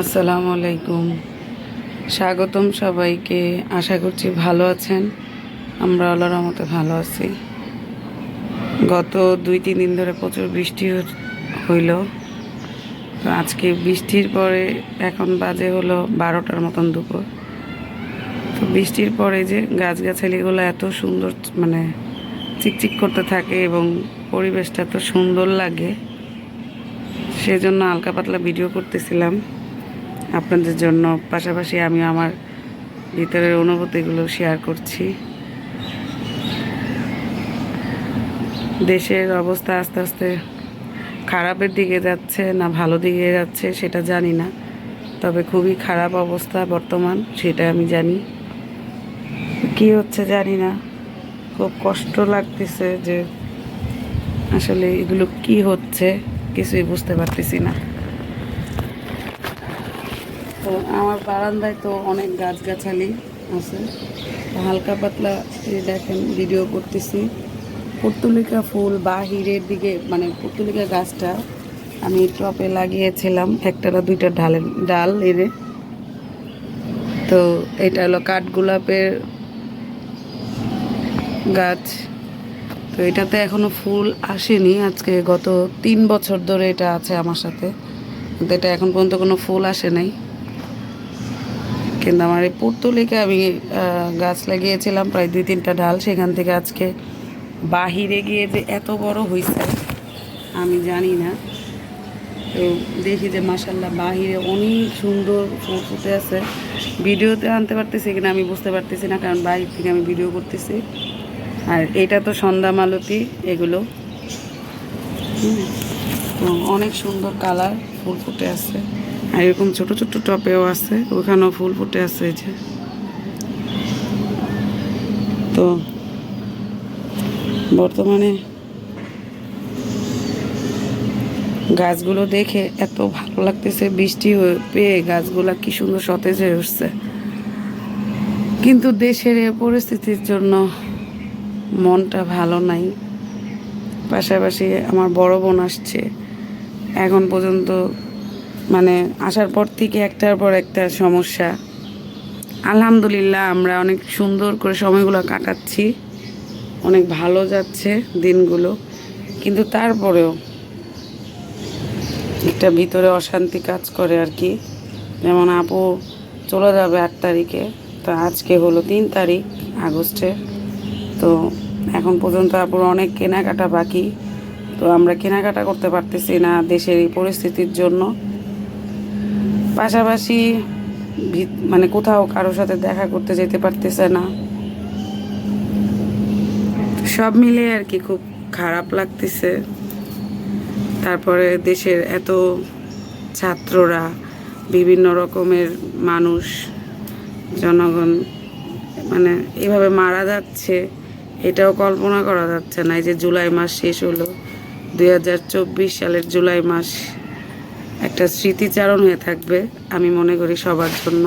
আসসালামু আলাইকুম। স্বাগতম সবাইকে। আশা করছি ভালো আছেন। আমরা আল্লাহর রহমতে ভালো আছি। গত দুই, তিন দিন ধরে প্রচুর বৃষ্টি হইল। তো আজকে বৃষ্টির পরে এখন বাজে হলো বারোটার মতন দুপুর। তো বৃষ্টির পরে যে গাছগাছালিগুলো এত সুন্দর মানে চিকচিক করতে থাকে এবং পরিবেশটা এত সুন্দর লাগে, সেজন্য হালকা পাতলা ভিডিও করতেছিলাম। আপনাদের জন্য। পাশাপাশি আমি আমার ভিতরের অনুভূতিগুলো শেয়ার করছি। দেশের অবস্থা আস্তে আস্তে খারাপের দিকে যাচ্ছে না ভালো দিকে যাচ্ছে সেটা জানি না। তবে খুবই খারাপ অবস্থা বর্তমান, সেটা আমি জানি। কি হচ্ছে জানি না। খুব কষ্ট লাগতেছে যে আসলে এগুলো কি হচ্ছে কিছুই বুঝতে পারতেছি না। তো আমার বারান্দায় তো অনেক গাছগাছালি আছে। হালকা পাতলা দেখেন ভিডিও করতেছি। পুর্তুলিকা ফুল বাহিরের দিকে মানে পুর্তুলিকা গাছটা আমি টপে লাগিয়েছিলাম একটা না দুইটা ডালের ডাল এনে। তো এটা হলো কাঠগোলাপের গাছ। তো এটাতে এখনও ফুল আসেনি, আজকে গত তিন বছর ধরে এটা আছে আমার সাথে। এটা এখন পর্যন্ত কোনো ফুল আসে নাই। কিন্তু আমার এই পুর্তলিকে আমি গাছ লাগিয়েছিলাম, প্রায় দুই তিনটা ডাল। সেখান থেকে আজকে বাহিরে গিয়ে যে এত বড় হয়েছে আমি জানি না। তো দেখি যে মাসাল্লাহ বাহিরে অনেক সুন্দর ফুল ফুটে আছে। ভিডিওতে আনতে পারতেছি কিনা আমি বুঝতে পারতেছি না, কারণ বাহির থেকে আমি ভিডিও করতেছি। আর এটা তো সন্ধ্যা মালতি, এগুলো। অনেক সুন্দর কালার ফুল ফুটে আছে। আর এরকম ছোট ছোট টপেও আছে, ওখানেও ফুল ফুটে আছে যে। তো বর্তমানে গাছগুলো দেখে এত ভালো লাগতেছে, বৃষ্টি হয়ে পেয়ে গাছগুলা কি সুন্দর সতেজ হয়ে উঠছে। কিন্তু দেশের এ পরিস্থিতির জন্য মনটা ভালো নাই। পাশাপাশি আমার বড় বোন আসছে, এখন পর্যন্ত মানে আসার পর থেকে একটার পর একটা সমস্যা। আলহামদুলিল্লাহ আমরা অনেক সুন্দর করে সময়গুলো কাটাচ্ছি। অনেক ভালো যাচ্ছে দিনগুলো। কিন্তু তারপরেও একটা ভিতরে অশান্তি কাজ করে আর কি। যেমন আপু চলে যাবে আট তারিখে। তো আজকে হলো তিন তারিখ আগস্টের। তো এখন পর্যন্ত আপুর অনেক কেনাকাটা বাকি। তো আমরা কেনাকাটা করতে পারতেছি না দেশের এই পরিস্থিতির জন্য। পাশাপাশি মানে কোথাও কারোর সাথে দেখা করতে যেতে পারতেছে না। সব মিলে আর কি খুব খারাপ লাগতেছে। তারপরে দেশের এত ছাত্ররা, বিভিন্ন রকমের মানুষ, জনগণ মানে এভাবে মারা যাচ্ছে, এটাও কল্পনা করা যাচ্ছে না। এই যে জুলাই মাস শেষ হলো, দুই হাজার চব্বিশ সালের জুলাই মাস। একটা স্মৃতিচারণ হয়ে থাকবে, আমি মনে করি সবার জন্য।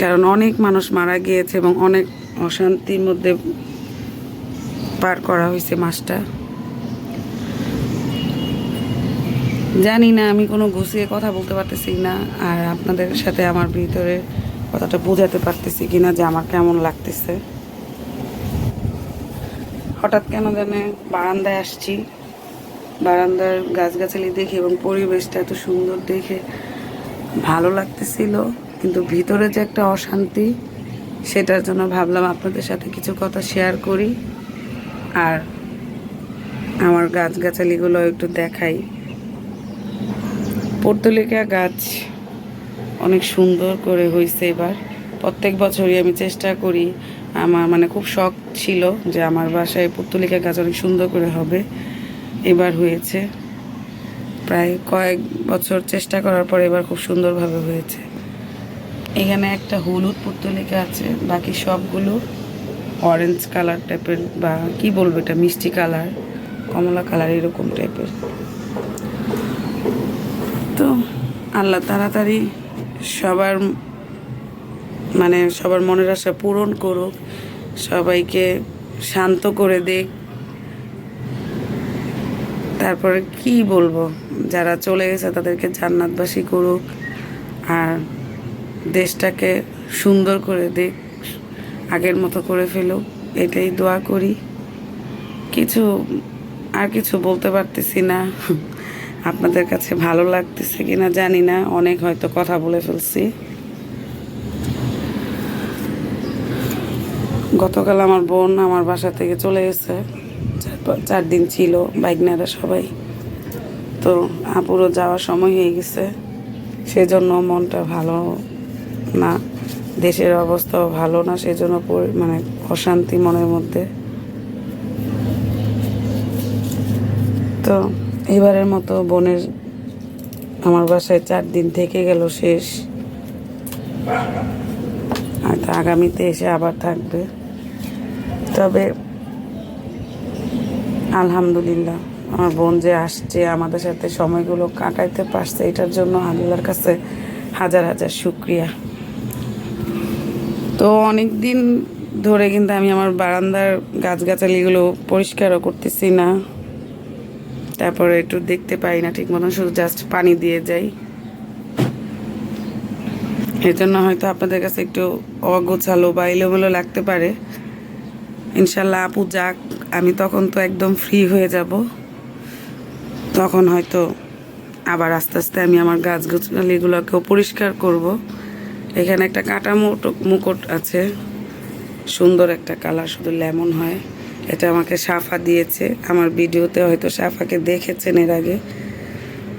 কারণ অনেক মানুষ মারা গিয়েছে এবং অনেক অশান্তির মধ্যে পার করা হয়েছে মাসটা জানি না, আমি কোনো গুছিয়ে কথা বলতে পারতেছি না, আর আপনাদের সাথে আমার ভিতরে কথাটা বোঝাতে পারতেছি কিনা যে আমার কেমন লাগতেছে। হঠাৎ কেন জানে বারান্দায় আসছি। বারান্দার গাছগাছালি দেখে এবং পরিবেশটা এত সুন্দর দেখে ভালো লাগতেছিল, কিন্তু ভিতরে যে একটা অশান্তি, সেটার জন্য ভাবলাম আপনাদের সাথে কিছু কথা শেয়ার করি। আর আমার গাছগাছালিগুলো একটু দেখাই। পর্তুলিকা গাছ অনেক সুন্দর করে হয়েছে এবার। প্রত্যেক বছরই আমি চেষ্টা করি, আমার মানে খুব শখ ছিল যে আমার বাসায় পর্তুলিকা গাছ অনেক সুন্দর করে হবে। এবার হয়েছে। প্রায় কয়েক বছর চেষ্টা করার পর এবার খুব সুন্দরভাবে হয়েছে। এখানে একটা হলুদ পুর্তলিকা আছে, বাকি সবগুলো অরেঞ্জ কালার টাইপের বা কি বলব এটা, মিষ্টি কালার কমলা কালার এরকম টাইপের তো আল্লাহ তাড়াতাড়ি সবার মানে সবার মনের আশা পূরণ করুক, সবাইকে শান্ত করে দেখ তারপরে কি বলব? যারা চলে গেছে তাদেরকে জান্নাতবাসী করুক আর দেশটাকে সুন্দর করে দেখ আগের মতো করে ফেলুক, এটাই দোয়া করি। কিছু, আর কিছু বলতে পারতেছি না। আপনাদের কাছে ভালো লাগতেছে কি না জানি না, অনেক হয়তো কথা বলে ফেলছি। গতকাল আমার বোন আমার বাসা থেকে চলে গেছে। চার চার দিন ছিল, বাইকনারা সবাই। তো আপুরও যাওয়ার সময় হয়ে গেছে। সেজন্য মনটা ভালো না, দেশের অবস্থাও ভালো না, সেজন্য মানে অশান্তি মনের মধ্যে। তো এবারের মতো বোনের আমার বাসায় চার দিন থেকে গেল শেষ। আগামীতে এসে আবার থাকবে। তবে আলহামদুলিল্লাহ। আমার বোন যে আসছে, আমাদের সাথে সময়গুলো কাটাইতে পারছে, এটার জন্য আল্লাহর কাছে হাজার হাজার শুক্রিয়া। তো অনেক দিন ধরে কিন্তু আমি আমার বারান্দার গাছগাছালিগুলো পরিষ্কারও করতেছি না। তারপরে একটু দেখতে পাই না ঠিক মতন, শুধু জাস্ট পানি দিয়ে যাই। এর জন্য হয়তো আপনাদের কাছে একটু অগোছালো বা এলোমেলো লাগতে পারে। ইনশাল্লাহ আপু যাক, আমি তখন তো একদম ফ্রি হয়ে যাব। তখন হয়তো আবার আস্তে আস্তে আমি আমার গাছগাছালিগুলোকেও পরিষ্কার করব। এখানে একটা কাটা মুকুট আছে। সুন্দর একটা কালার, শুধু লেমন হয়। এটা আমাকে সাফা দিয়েছে। আমার ভিডিওতে হয়তো সাফাকে দেখেছেন এর আগে।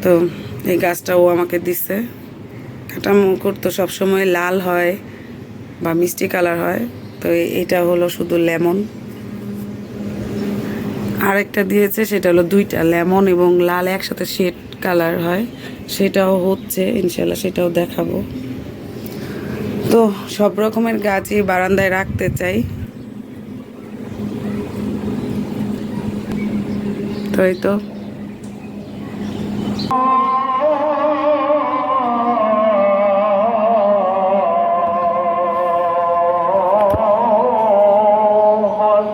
তো এই গাছটাও আমাকে দিছে। কাটা মুকুট তো সবসময় লাল হয় বা মিষ্টি কালার হয়। তো এটা হলো শুধু লেমন। আরেকটা দিয়েছে, সেটা হলো দুইটা লেমন এবং লাল একসাথে শেড কালার হয়। সেটাও হচ্ছে, ইনশাল্লাহ সেটাও দেখাবো। তো সব রকমের গাছই বারান্দায় রাখতে চাই। তো এই তো।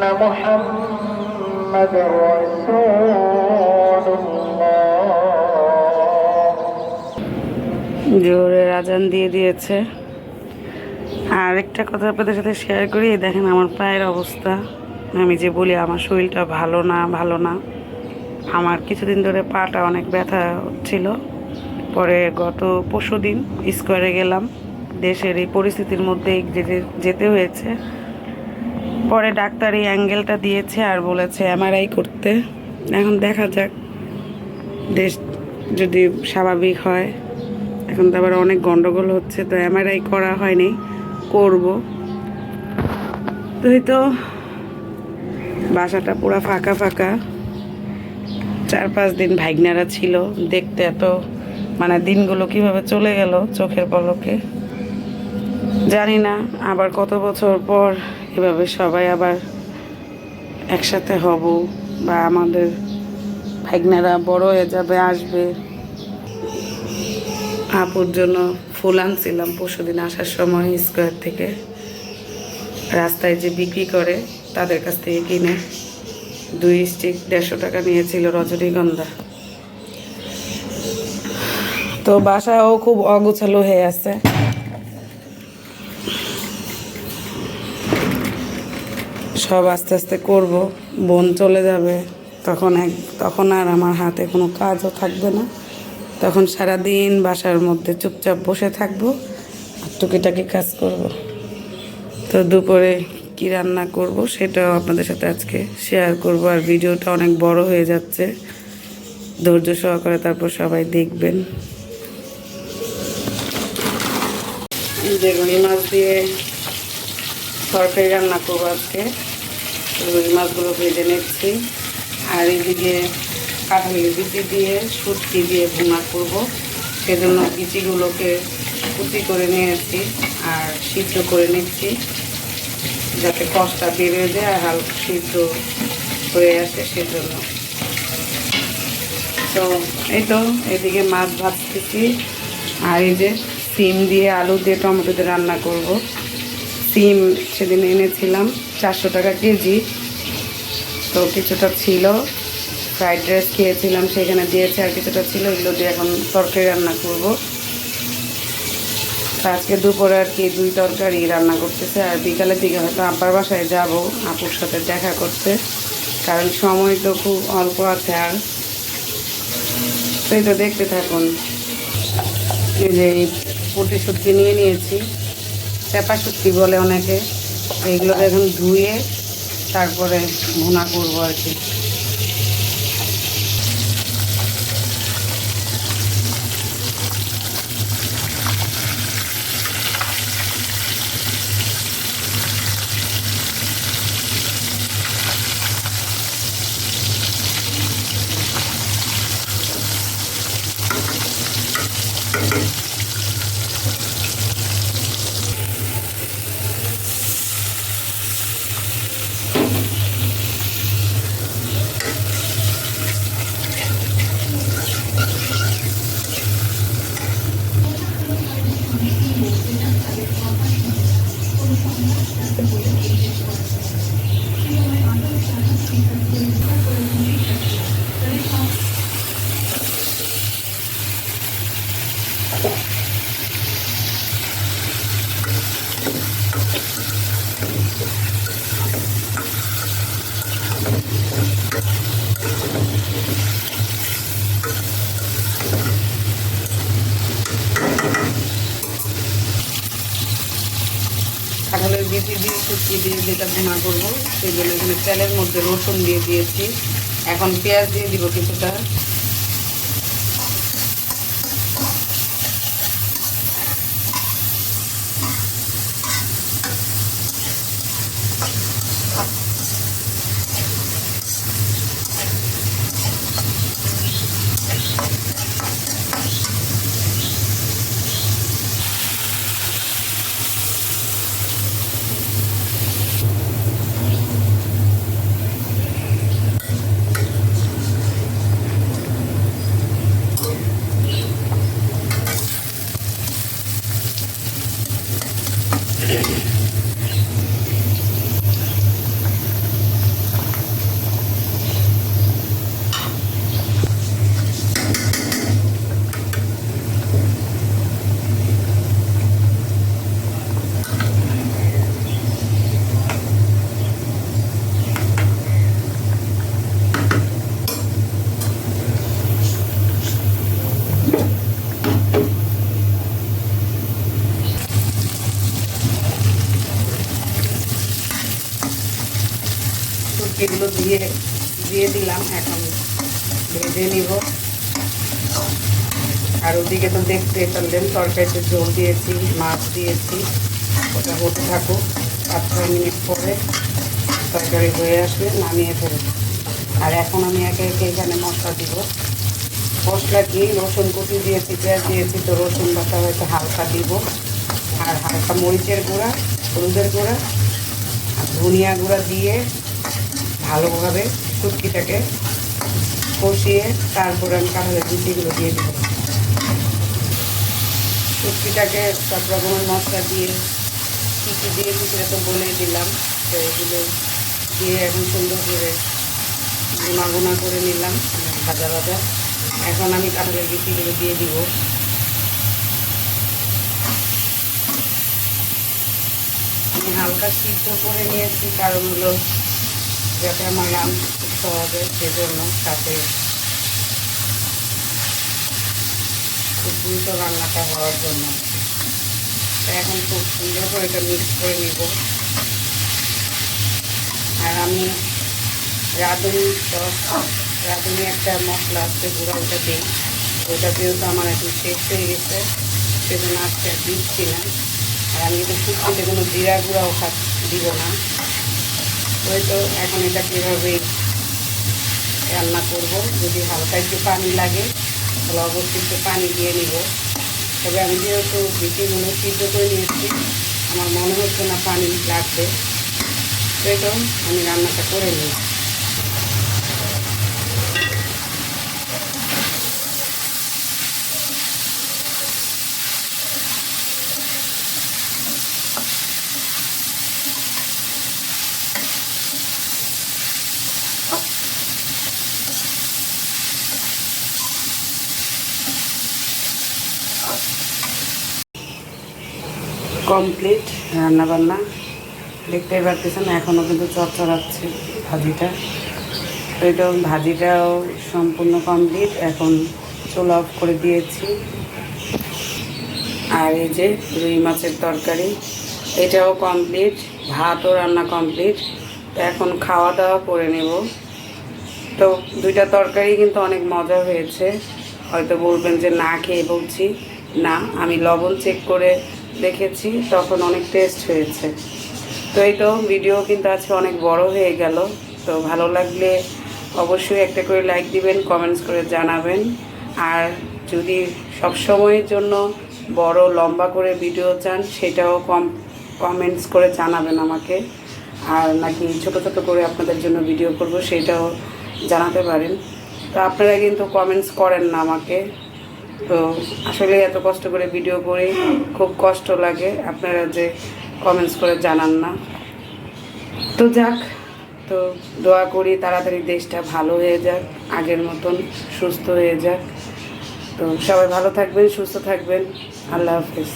أن محمد رسول الله জোরে আজান দিয়ে দিয়েছে আর একটা কথা আপনাদের সাথে শেয়ার করি এই দেখেন আমার পায়ের অবস্থা আমি যে বলি আমার শরীরটা ভালো না ভালো না আমার কিছুদিন ধরে পাটা অনেক ব্যথা ছিল পরে গত পরশু দিন স্কোয়ারে গেলাম দেশের এই পরিস্থিতির মধ্যে যেতে যেতে হয়েছে পরে ডাক্তার এই অ্যাঙ্গেলটা দিয়েছে আর বলেছে এমআরআই করতে। এখন দেখা যাক। দেশ যদি স্বাভাবিক হয়। এখন তো আবার অনেক গন্ডগোল হচ্ছে, তো এমআরআই করা হয়নি, করব। তুই তো বাসাটা পুরো ফাঁকা ফাঁকা। চার পাঁচ দিন ভাইগনারা ছিল, দেখতে এত মানে দিনগুলো কীভাবে চলে গেল চোখের পলকে। জানি না, আবার কত বছর পর এভাবে সবাই আবার একসাথে হব বা আমাদের ভাইগনারা বড় হয়ে যাবে, আসবে। আপুর জন্য ফুল আনছিলাম পরশুদিন আসার সময় স্কোয়ার থেকে। রাস্তায় যে বিক্রি করে তাদের কাছ থেকে কিনে দুই স্টিক দেড়শো টাকা নিয়েছিল রজনীগন্ধা। তো বাসাও খুব অগোছালো হয়ে আছে। সব আস্তে আস্তে করব, বোন চলে যাবে, তখন এক, তখন আর আমার হাতে কোনো কাজও থাকবে না। তখন সারা দিন বাসার মধ্যে চুপচাপ বসে থাকব আর টুকিটাকি কাজ করব। তো দুপুরে কি রান্না করব সেটাও আপনাদের সাথে আজকে শেয়ার করব আর ভিডিওটা অনেক বড় হয়ে যাচ্ছে। ধৈর্য সহকারে তারপর সবাই দেখবেন। রুই মাছ দিয়ে তরকারি রান্না করব আজকে। রুই মাছগুলো ভেজে নিচ্ছি। আর এদিকে কাঁঠালের বিচি দিয়ে, সুটকি দিয়ে ভুনা করব। সেজন্য বিচিগুলোকে কুচি করে নিয়েছি আর সিদ্ধ করে নিচ্ছি। যাতে কষটা বেরোয় যায় আর হালকা সিদ্ধ হয়ে আসে সেজন্য। তো এই তো এদিকে মাছ ভাজতেছি। আর এই যে সিম দিয়ে আলু দিয়ে টমেটো দিয়ে রান্না করব। সিম সেদিন এনেছিলাম। চারশো টাকা কেজি। তো কিছুটা ছিল। ফ্রাইড রাইস খেয়েছিলাম, সেখানে দিয়েছে আর কিছুটা ছিল। এগুলো দিয়ে এখন তরকারি রান্না করব। আজকে দুপুরে আর কি দুই তরকারি রান্না করতেছে। আর বিকালের দিকে হয়তো আব্বার বাসায় যাব, আপুর সাথে দেখা করতে। কারণ সময় তো খুব অল্প আছে আর। সেই তো দেখতে থাকুন। এই যে পুটি শুটকি নিয়ে নিয়েছি। চেপা শুটকি বলে অনেকে। এইগুলো এখন ধুয়ে তারপরে ভুনা করব আর কি। কাঁঠালের বিচি দিয়ে, শুকিয়ে দিয়ে যেটা ভুনা করব সেই জন্য এখানে তেলের মধ্যে রসুন দিয়ে দিয়েছি। এখন পেঁয়াজ দিয়ে দিব কিছুটা। দিয়ে দিয়ে দিলাম, এখন ভেজে নিব। আর ওদিকে তো দেখতে পারলেন, তরকারিতে জল দিয়েছি, মাছ দিয়েছি, ওটা হতে থাকুক, পাঁচ ছয় মিনিট পরে তরকারি হয়ে আসবে নামিয়ে ফেলব। আর এখন আমি একে একে এখানে মশলা দিব। মশলা কি রসুন কুচি দিয়েছি, পেঁয়াজ দিয়েছি, তো রসুন বাটা হয়তো হালকা দিব। আর হালকা মরিচের গুঁড়া, হলুদের গুঁড়া, আর ধনিয়া গুঁড়া দিয়ে ভালোভাবে কুটকিটাকে কষিয়ে তারপরে আমি কাঁঠালের বিচিগুলো দিয়ে দেবো। কুটকিটাকে সব রকমের মশলা দিয়ে কী কী দিয়েছি সেটা তো বলেই দিলাম, তো এগুলো দিয়ে এখন সুন্দর করে গুনা গুনা করে নিলাম, ভাজা ভাজা। এখন আমি কাঁঠালের বিচিগুলো দিয়ে দিব। আমি হালকা সিদ্ধ করে নিয়েছি, কারণ হলো যাতে আমার খুব সহজে সেজন্য সাথে খুব দ্রুত রান্নাটা হওয়ার জন্য। এখন খুব সুন্দর করে এটা মিক্স করে নিব। আর আমি রাঁধুনি রাঁধুনি একটা মশলা আছে, গুঁড়া ওটা দিই। ওটা দিয়েও তো আমার এখন শেষ হয়ে গেছে, সেজন্য আজকে দিচ্ছি না। আর আমি কিন্তু শুকিতে কোনো জিরা গুঁড়াও খাচ্ছি দিব না ওই তো এখন এটা কীভাবে রান্না করব, যদি হালকা একটু পানি লাগে, তাহলে অবশ্যই একটু পানি দিয়ে নিব। তবে আমি যেহেতু বিটিগুলো সিদ্ধ করে নিয়েছি, আমার মনে হচ্ছে না পানি লাগবে। সেরকম আমি রান্নাটা করে নিই। কমপ্লিট রান্নাবান্না। দেখতেই পারতেছেন, এখনও কিন্তু চড়চড়াচ্ছে ভাজিটা। তো এটা ভাজিটাও সম্পূর্ণ কমপ্লিট এখন চুলা অফ করে দিয়েছি। আর এই যে রুই মাছের তরকারি, এটাও কমপ্লিট ভাতও রান্না কমপ্লিট তো এখন খাওয়া দাওয়া করে নেব। তো দুইটা তরকারি কিন্তু অনেক মজা হয়েছে। হয়তো বলবেন যে না খেয়ে বলছি। না, আমি লবণ চেক করে দেখেছি, তখন অনেক টেস্ট হয়েছে। তো এই তো ভিডিও কিন্তু আজকে অনেক বড় হয়ে গেল। তো ভালো লাগলে অবশ্যই একটা করে লাইক দিবেন কমেন্টস করে জানাবেন। আর যদি সব সময়ের জন্য বড়, লম্বা করে ভিডিও চান, সেটাও কম কমেন্টস করে জানাবেন আমাকে। আর নাকি ছোট ছোট করে আপনাদের জন্য ভিডিও করব, সেটাও জানাতে পারেন। তো আপনারা কিন্তু কমেন্টস করেন না আমাকে। তো আসলে এত কষ্ট করে ভিডিও করি, খুব কষ্ট লাগে। আপনারা যে কমেন্টস করে জানান না। তো যাক, তো দোয়া করি তাড়াতাড়ি দেশটা ভালো হয়ে যাক, আগের মতন সুস্থ হয়ে যাক। তো সবাই ভালো থাকবেন, সুস্থ থাকবেন। আল্লাহ হাফিজ।